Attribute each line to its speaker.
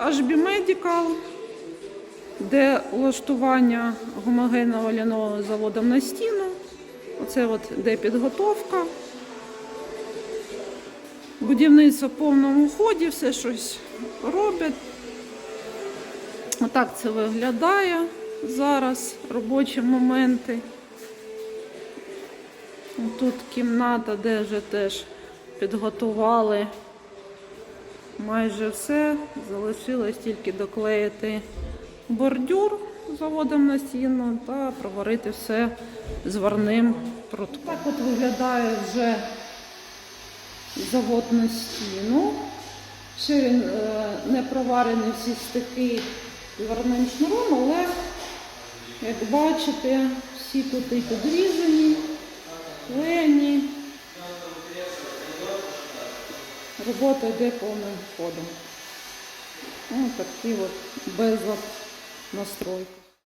Speaker 1: HB Medical, де влаштування гомогенного лінолеуму заводом на стіну. Оце от де підготовка. Будівництво в повному ході, все щось роблять. Отак це виглядає зараз, робочі моменти. Тут кімната, де вже теж підготували майже все. Залишилось тільки доклеїти бордюр заводом на стіну та проварити все зварним прутком. Так от виглядає вже завод на стіну. Ще він е, не проварений всі стихи зварним шнуром, але, як бачите, всі тут і підрізані, клеєні. Робота йде повним ходом. Ось такий от безлад настрой.